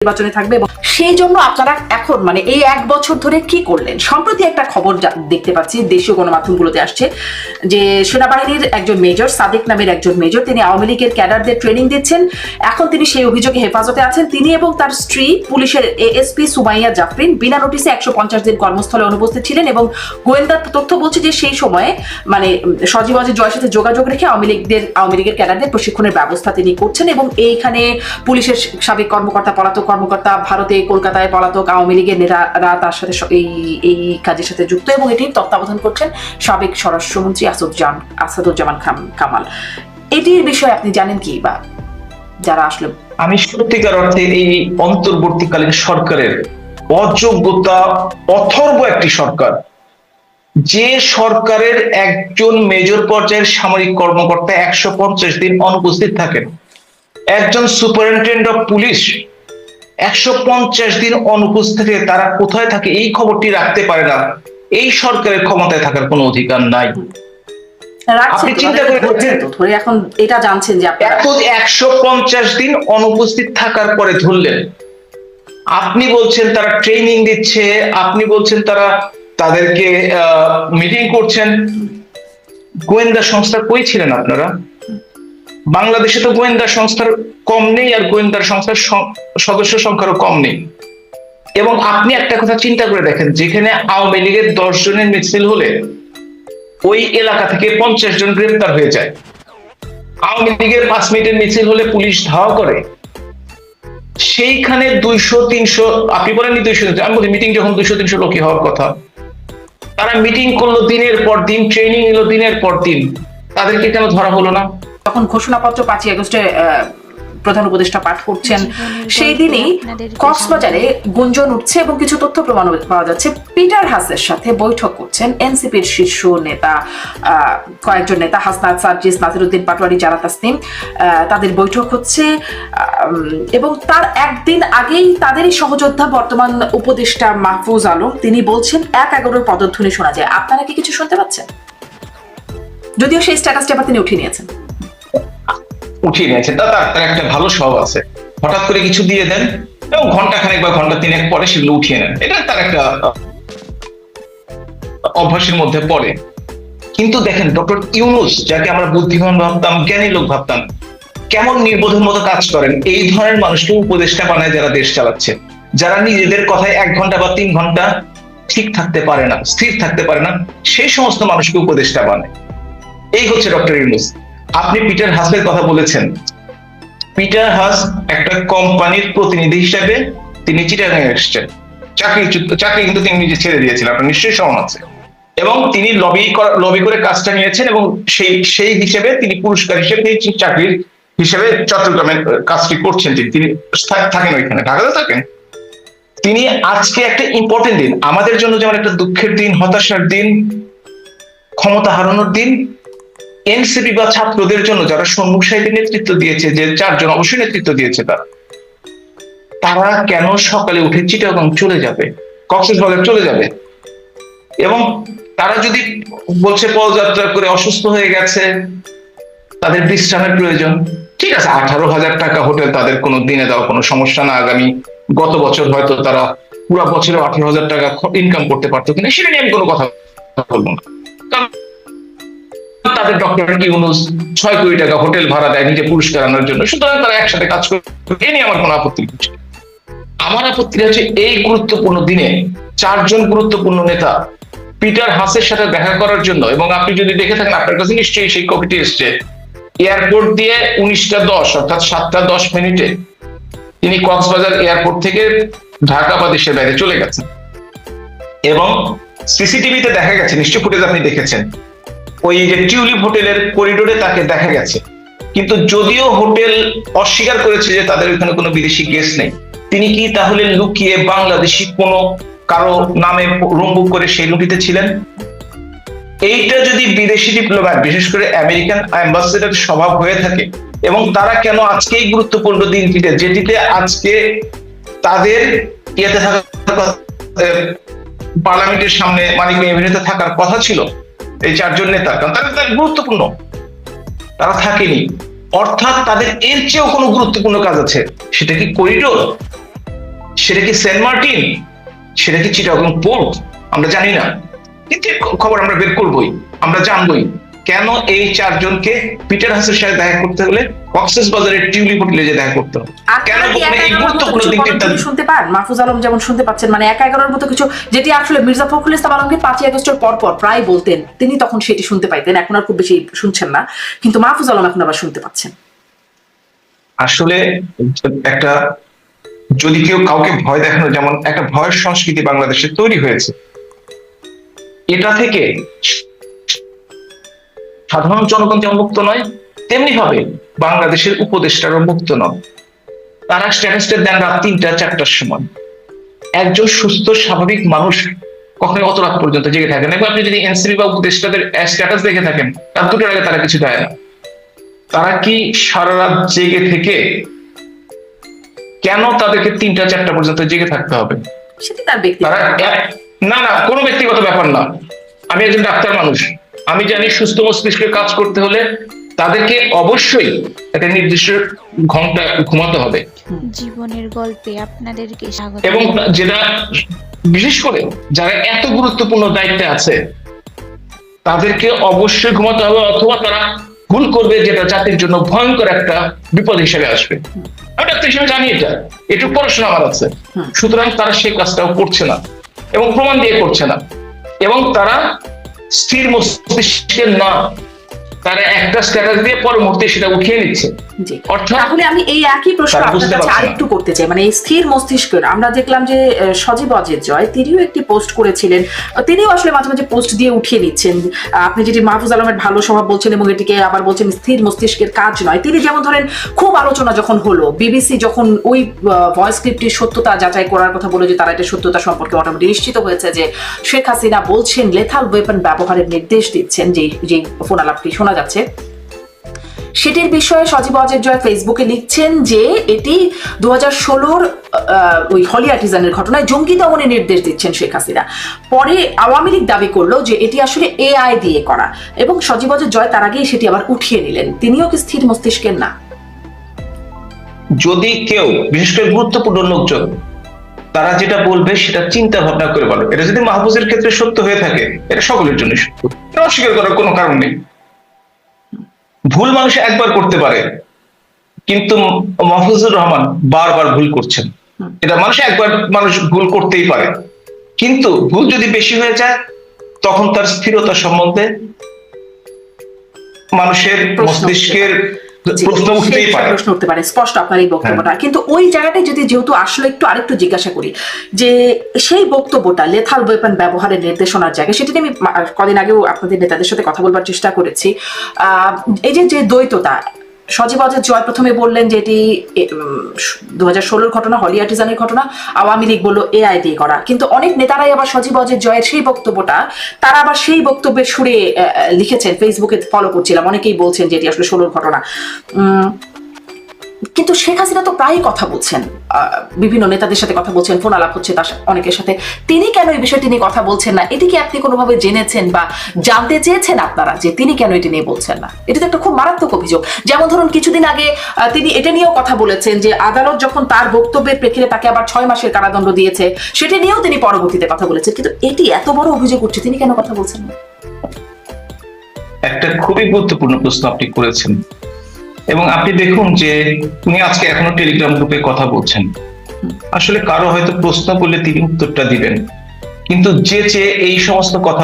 নির্বাচনে থাকবে সেই জন্য আপনারা এখন মানে এই এক বছর ধরে কি করলেন? সম্প্রতি একটা খবর দেখতে পাচ্ছি, দেশীয় গণমাধ্যমগুলোতে আসছে, যে সেনাবাহিনীর একজন মেজর, সাদেক নামের একজন মেজর, তিনি আওয়ামী লীগের ক্যাডারদের ট্রেনিং দিচ্ছেন। এখন তিনি সেই অভিযোগে হেফাজতে আছেন। তিনি এবং তার স্ত্রী পুলিশের এএসপি সুমাইয়া জাফরিন বিনা নোটিসে একশো পঞ্চাশ দিন কর্মস্থলে অনুপস্থিত ছিলেন এবং গোয়েন্দা তথ্য বলছে যে সেই সময়ে মানে সজীব জয়ের সাথে যোগাযোগ রেখে আওয়ামী লীগদের, আওয়ামী লীগের ক্যাডারদের প্রশিক্ষণের ব্যবস্থা তিনি করছেন এবং এইখানে পুলিশের সাবেক কর্মকর্তা পলাতক কর্মকর্তা ভারতে, কলকাতায়, পলাতক আওয়ামী লীগের নেতারা তার সাথে এই এই কাজের সাথে যুক্ত এবং এটির তত্ত্বাবধান করছেন সাবেক স্বরাষ্ট্রমন্ত্রী আসাদুজ্জামান আসাদুজ্জামান কামাল। এটির বিষয়ে আপনি জানেন কি বা যারা আসলে আমি সত্যিকার অর্থে এই অন্তর্বর্তীকালীন সরকারের অযোগ্যতা অথর্ব একটি সরকার। যে সরকারের একজন মেজর পর্যায়ের সামরিক কর্মকর্তা একশো পঞ্চাশ দিন অনুপস্থিত থাকেন। একজন সুপারিনটেন্ডেন্ট অফ পুলিশ একশো পঞ্চাশ দিন অনুপস্থিত থেকে তারা কোথায় থাকে এই খবরটি রাখতে পারে না। এই সরকারের ক্ষমতায় থাকার কোনো অধিকার নাই। আপনি চিন্তা করে ধরে এখন এটা জানছেন যে একশো পঞ্চাশ দিন অনুপস্থিত থাকার পরে ধরলেন। আপনি বলছেন তারা ট্রেনিং দিচ্ছে আপনি বলছেন তারা তাদেরকে মিটিং করছেন। গোয়েন্দা সংস্থা কই ছিলেন আপনারা? বাংলাদেশে তো গোয়েন্দা সংস্থার কম নেই আর গোয়েন্দা সংস্থার সদস্য সংখ্যারও কম নেই। এবং আপনি একটা কথা চিন্তা করে দেখেন, যেখানে আওয়ামী লীগের দশ জনের মিছিল হলে ওই এলাকা থেকে পঞ্চাশ জন গ্রেপ্তার হয়ে যায়। আওয়ামী লীগের পাঁচ মিনিটের মিছিল হলে পুলিশ ধাওয়া করে। সেইখানে দুইশো, তিনশো, আপনি বলেননি দুইশো, আমি বলি মিটিং যখন দুইশো, তিনশো লোকই হওয়ার কথা, তারা মিটিং করল দিনের পর দিন ট্রেনিং নিল দিনের পর দিন। তাদেরকে কেন ধরা হলো না? তখন ঘোষণাপত্র পাঁচই আগস্টে প্রধান উপদেষ্টা পাঠ করছেন। সেই দিনই কক্সবাজারে গুঞ্জন উঠছে এবং কিছু তথ্য প্রমাণ পাওয়া যাচ্ছে। পিটার হাসের সাথে বৈঠক করছেন এনসিপির শীর্ষ নেতা কয়েকজন নেতা হাসনাত সার্জিস নাসিরুদ্দিন পাটোয়ারি জারা তাসনিম। তাদের বৈঠক হচ্ছে এবং তার একদিন আগেই তাদেরই সহযোদ্ধা বর্তমান উপদেষ্টা মাহফুজ আলম তিনি বলছেন এক এগারোর পদধ্বনি শোনা যায়। আপনারা কি কিছু শুনতে পাচ্ছেন? যদিও সেই স্ট্যাটাসটা আবার তিনি উঠিয়ে নিয়েছেন। উঠিয়ে নিয়েছে। তা তার একটা ভালো স্বভাব আছে। হঠাৎ করে কিছু দিয়ে দেন এবং ঘণ্টা খানেক বা ঘণ্টা তিনেক পরে সেগুলো উঠিয়ে নেন। এটা তার একটা অভ্যাসের মধ্যে পড়ে। কিন্তু দেখেন, ডক্টর ইউনুস, যাকে আমরা বুদ্ধিমান ভাবতাম, জ্ঞানী লোক ভাবতাম, কেমন নির্বোধের মতো কাজ করেন? এই ধরনের মানুষকে উপদেষ্টা বানায় যারা দেশ চালাচ্ছে। যারা নিজেদের কথায় এক ঘণ্টা বা তিন ঘণ্টা ঠিক থাকতে পারে না, স্থির থাকতে পারে না, সেই সমস্ত মানুষকে উপদেষ্টা বানায়। এই হচ্ছে ডক্টর ইউনুস। আপনি পিটার হাসের কথা বলেছেন। পিটার হাস একটা কোম্পানির প্রতিনিধি হিসেবে তিনি চিটাগাং এসেছেন। চাকরি চাকরি কিন্তু তিনি নিজে ছেড়ে দিয়েছিলেন, আপনার নিশ্চয়ই সমান আছে। এবং তিনি লবি লবি করে কাজটা নিয়েছেন এবং সেই সেই হিসেবে তিনি পুরস্কার হিসেবে তিনি চাকরির হিসেবে চট্টগ্রামে কাজটি করছেন। তিনি তিনি থাকেন ওইখানে। ঢাকাতে থাকেন। তিনি আজকে একটা ইম্পর্টেন্ট দিন। আমাদের জন্য যেমন একটা দুঃখের দিন, হতাশার দিন, ক্ষমতা হারানোর দিন এনসিপি বা ছাত্রদের জন্য যারা সম্মুখ সাহিত্যে নেতৃত্ব দিয়েছে, যে চারজন অবশ্যই নেতৃত্ব দিয়েছে তারা তারা কেন সকালে উঠে চিটাগং চলে যাবে? কক্সবাজার চলে যাবে? এবং তারা যদি বলছে পদযাত্রা করে অসুস্থ হয়ে গেছে, তাদের বিশ্রামের প্রয়োজন। ঠিক আছে, আঠারো হাজার টাকা হোটেল তাদের কোনো দিনে দেওয়া কোনো সমস্যা না। আগামী গত বছর হয়তো তারা পুরো বছরে আঠারো হাজার টাকা ইনকাম করতে পারতো কিনা, সেটা নিয়ে আমি কোনো কথা বলব না। কারণ তাদের ডক্টর ইউনুস ছয় কোটি টাকা হোটেল ভাড়া দেয় নিজে পুরস্কার আনার জন্য। সুতরাং তারা একসাথে কাজ করে এ নিয়ে আমার কোনো আপত্তি নেই। আমার আপত্তি হচ্ছে এই গুরুত্বপূর্ণ দিনে চারজন গুরুত্বপূর্ণ নেতা পিটার হাসের সাথে দেখা করার জন্য, এবং আপনি যদি দেখে থাকেন, আপনার কাছে নিশ্চয়ই সেই কপিটি এসছে। এয়ারপোর্ট দিয়ে উনিশটা দশ, অর্থাৎ সাতটা দশ মিনিটে তিনি কক্সবাজার এয়ারপোর্ট থেকে ঢাকা বা দেশের বাইরে চলে গেছেন। এবং সিসিটিভিতে দেখা গেছে নিশ্চয় ফুটেজ আপনি দেখেছেন। ওই যে টিউলিপ হোটেলের করিডোরে তাকে দেখা গেছে। কিন্তু যদিও হোটেল অস্বীকার করেছে যে তাদের ওখানে কোনো বিদেশি গেস্ট নেই, তিনি কি তাহলে লুকিয়ে বাংলাদেশি কোনো কারও নামে রুম বুক করে সেই লুটিতে ছিলেন? এইটা যদি বিদেশি ডিপ্লোম্যাট বিশেষ করে আমেরিকান অ্যাম্বাসেডার স্বভাব হয়ে থাকে, এবং তারা কেন আজকে এই গুরুত্বপূর্ণ দিনটিতে, যেটিতে আজকে তাদের ইয়েতে থাকার পার্লামেন্টের সামনে মানিক এভিনিউতে থাকার কথা ছিল এই চারজন নেতা তারা তাদের গুরুত্বপূর্ণ। তারা থাকেনি। অর্থাৎ তাদের এর চেয়েও কোনো গুরুত্বপূর্ণ কাজ আছে। সেটা কি করিডোর সেটা কি সেন্ট মার্টিন সেটা কি চিটাগং পোর্ট আমরা জানি না। কিন্তু খবর আমরা বের করবই, আমরা জানবই। কেন এই চারজনকে পিটার হাসের সাথে দেখা করতে হলে কক্সেস বাজারের টিউলিপ হোটেলে যে দেখা করতে হবে? কেন এই গুরুত্বপূর্ণ দিকটি শুনতে পান? মাহফুজ আলম যেমন শুনতে পাচ্ছেন মানে একা এগারোর মতো কিছু যেটি আসলে মির্জা ফখরুল ইসলাম আলমগীর পাঁচই আগস্টের পর পর প্রায় বলতেন তিনি তখন সেটি শুনতে পাইতেন এখন আর খুব বেশি শুনছেন না কিন্তু মাহফুজ আলম এখন আবার শুনতে পাচ্ছেন। আসলে একটা যদি কেউ কাউকে ভয় দেখানো যেমন একটা ভয়ের সংস্কৃতি বাংলাদেশে তৈরি হয়েছে এটা থেকে সাধারণ জনগণ যেমন মুক্ত নয় তেমনি ভাবে বাংলাদেশের উপদেষ্টারও মুক্ত নয় তারা স্ট্যাটাসটা দেন রাত তিনটা চারটার সময়। একজন সুস্থ স্বাভাবিক মানুষ কখনো অত রাত পর্যন্ত জেগে থাকেন এবং আপনি যদি এনসিপি বা উপদেষ্টাদের স্ট্যাটাস দেখে থাকেন রাত দুটোর আগে তারা কিছু দেয় না তারা কি সারা রাত জেগে থেকে কেন তাদেরকে তিনটা চারটা পর্যন্ত জেগে থাকতে হবে? তার তারা না না কোনো ব্যক্তিগত ব্যাপার না। আমি একজন ডাক্তার মানুষ। আমি জানি সুস্থ মস্তিষ্কে কাজ করতে হলে তাদেরকে অবশ্যই একটা নির্দিষ্ট ঘণ্টা ঘুমাতে হবে। জীবনের গল্পে আপনাদেরকে স্বাগত। এবং যেটা বিশেষ করে যারা এত গুরুত্বপূর্ণ দায়িত্বে আছে তাদেরকে অবশ্যই ঘুমাতে হবে অথবা তারা ভুল করবে যেটা জাতির জন্য ভয়ঙ্কর একটা বিপদ হিসেবে আসবে। আমি ডাক্তার হিসেবে জানি এটা। একটু পড়াশোনা আমার আছে। সুতরাং তারা সেই কাজটাও করছে না এবং প্রমাণ দিয়ে করছে না। এবং তারা স্থির মস্তিষ্কের না। তারা একটা স্ট্যাটাস দিয়ে পরের মুহূর্তে সেটা উঠিয়ে নিচ্ছে। জি। তাহলে আমি এই একই প্রশ্ন আপনার কাছে আরেকটু করতে চাই। মানে এই স্থির মস্তিষ্কের আমরা দেখলাম যে সজীব অজিত জয় তিনিও একটি পোস্ট করেছিলেন। তিনিও আসলে মাঝে মাঝে পোস্ট দিয়ে উঠিয়ে নিচ্ছেন। আপনি যেটি মাহফুজ আলমের ভালো স্বভাব বলছেন এবং এটিকে আবার বলছেন স্থির মস্তিষ্কের কাজ নয়। তিনি যেমন ধরেন খুব আলোচনা যখন হলো বিবিসি যখন ওই ভয়েস ক্লিপটির সত্যতা যাচাই করার কথা বলে যে তারা এটা সত্যতা সম্পর্কে মোটামুটি নিশ্চিত হয়েছে যে শেখ হাসিনা বলছেন লেথাল ওয়েপন ব্যবহারের নির্দেশ দিচ্ছেন যে যে ফোন আলাপটি শোনা যাচ্ছে। সেটির বিষয়ে সজীব অজয় জয় ফেসবুকে লিখছেন যে এটি দু হাজার ষোলোর ওই হলি আর্টিজানের ঘটনায় জঙ্গি দমনের নির্দেশ দিচ্ছেন শেখ হাসিনা। পরে আওয়ামী লীগ দাবি করল যে এটি আসলে এআই দিয়ে করা এবং সজীব অজয় জয় তার আগেই সেটি আবার উঠিয়ে নিলেন। তিনিও কি স্থির মস্তিষ্কের না? যদি কেউ, বিশেষ করে গুরুত্বপূর্ণ লোকজন, তারা যেটা বলবে সেটা চিন্তা ভাবনা করে বলো। এটা যদি মাহফুজের ক্ষেত্রে সত্য হয়ে থাকে, এটা সকলের জন্য সত্য। অস্বীকার করার কোনো কারণ নেই। ভুল মানুষ একবার করতে পারে কিন্তু মাহফুজুর রহমান বারবার ভুল করছেন। এটা মানুষ একবার মানুষ ভুল করতেই পারে। কিন্তু ভুল যদি বেশি হয়ে যায় তখন তার স্থিরতা সম্বন্ধে মানুষের মস্তিষ্কের প্রশ্ন উঠতেই পারে হ্যাঁ। প্রশ্ন উঠতে পারে স্পষ্ট আপনার এই বক্তব্যটা। কিন্তু ওই জায়গাটায় যদি যেহেতু আসলে একটু আরেকটু জিজ্ঞাসা করি যে সেই বক্তব্যটা লেথাল ওয়েপন ব্যবহারের নির্দেশনার জায়গায় সেটি আমি কদিন আগেও আপনাদের নেতাদের সাথে কথা বলবার চেষ্টা করেছি। আহ, এই যে যে দ্বৈততা সজীব অজয় জয় প্রথমে বললেন যে এটি দু হাজার ষোলোর ঘটনা, হলি আর্টিজানের ঘটনা, আওয়ামী লীগ বলল এআই দিয়ে করা। কিন্তু অনেক নেতারাই আবার সজীব অজয় জয়ের সেই বক্তব্যটা, তারা আবার সেই বক্তব্যের সুরে লিখেছেন ফেসবুকে ফলো করছিলাম। অনেকেই বলছেন যে এটি আসলে ষোলোর ঘটনা। কিন্তু শেখ হাসিনা তো প্রায়ই কথা বলছেন। বিভিন্ন নেতাদের সাথে কথা বলছেন, ফোন আলাপ হচ্ছে তার অনেকের সাথে। তিনি কেন এই বিষয়টি নিয়ে কথা বলছেন না? এটি কি আপনি কোনোভাবে জেনেছেন বা জানতে চেয়েছেন আপনারা যে তিনি কেন এটি নিয়ে বলছেন না? এটি তো একটা খুব মারাত্মক অভিযোগ। যেমন ধরুন, কিছুদিন আগে তিনি এটা নিয়েও কথা বলেছেন যে আদালত যখন তার বক্তব্যের প্রেক্ষিতে তাকে আবার ছয় মাসের কারাদণ্ড দিয়েছে, সেটি নিয়েও তিনি পরবর্তীতে কথা বলেছেন। কিন্তু এটি এত বড় অভিযোগ উঠছে, তিনি কেন কথা বলছেন না? একটা খুবই গুরুত্বপূর্ণ প্রশ্ন আপনি করেছেন। এবং আপনি দেখুন যে উনি আজকে এখনও টেলিগ্রাম গ্রুপে কথা বলছেন। আসলে কারও হয়তো প্রশ্ন করলে তিনি উত্তরটা দিবেন। কিন্তু যে চেয়ে এই সমস্ত কথা